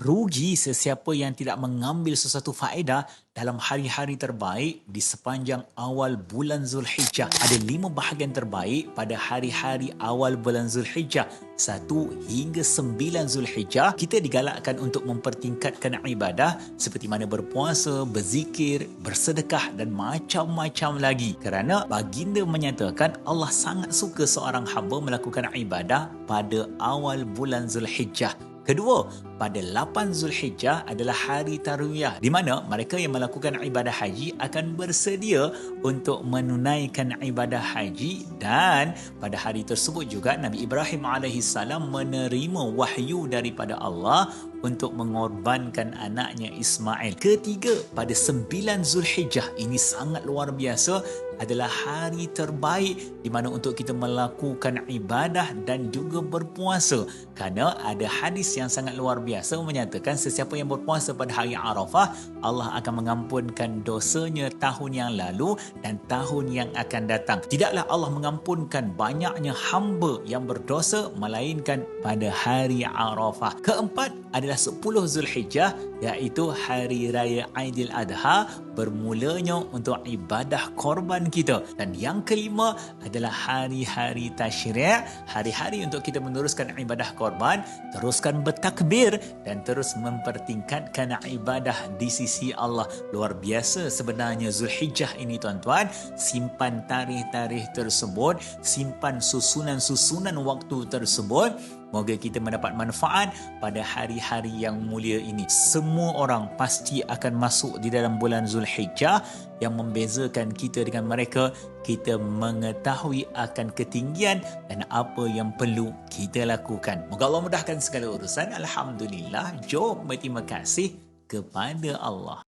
rugi sesiapa yang tidak mengambil sesuatu faedah dalam hari-hari terbaik di sepanjang awal bulan Zulhijjah. Ada lima bahagian terbaik pada hari-hari awal bulan Zulhijjah. Satu hingga sembilan Zulhijjah, kita digalakkan untuk mempertingkatkan ibadah seperti mana berpuasa, berzikir, bersedekah dan macam-macam lagi. Kerana baginda menyatakan Allah sangat suka seorang hamba melakukan ibadah pada awal bulan Zulhijjah. Kedua, pada 8 Zulhijjah adalah hari Tarwiyah di mana mereka yang melakukan ibadah haji akan bersedia untuk menunaikan ibadah haji dan pada hari tersebut juga Nabi Ibrahim AS menerima wahyu daripada Allah untuk mengorbankan anaknya Ismail. Ketiga, pada 9 Zulhijjah ini sangat luar biasa adalah hari terbaik di mana untuk kita melakukan ibadah dan juga berpuasa. Kerana ada hadis yang sangat luar biasa menyatakan sesiapa yang berpuasa pada hari Arafah, Allah akan mengampunkan dosanya tahun yang lalu dan tahun yang akan datang. Tidaklah Allah mengampunkan banyaknya hamba yang berdosa melainkan pada hari Arafah. Keempat adalah 10 Zulhijjah iaitu hari raya Aidil Adha bermulanya untuk ibadah korban kita dan yang kelima adalah hari-hari tasyri' hari-hari untuk kita meneruskan ibadah korban teruskan bertakbir dan terus mempertingkatkan ibadah di sisi Allah. Luar biasa sebenarnya Zulhijjah ini tuan-tuan. Simpan tarikh-tarikh tersebut simpan susunan-susunan waktu tersebut Moga kita mendapat manfaat pada hari-hari yang mulia ini. Semua orang pasti akan masuk di dalam bulan Zulhijjah yang membezakan kita dengan mereka. Kita mengetahui akan ketinggian dan apa yang perlu kita lakukan. Moga Allah mudahkan segala urusan. Alhamdulillah. Jom berterima kasih kepada Allah.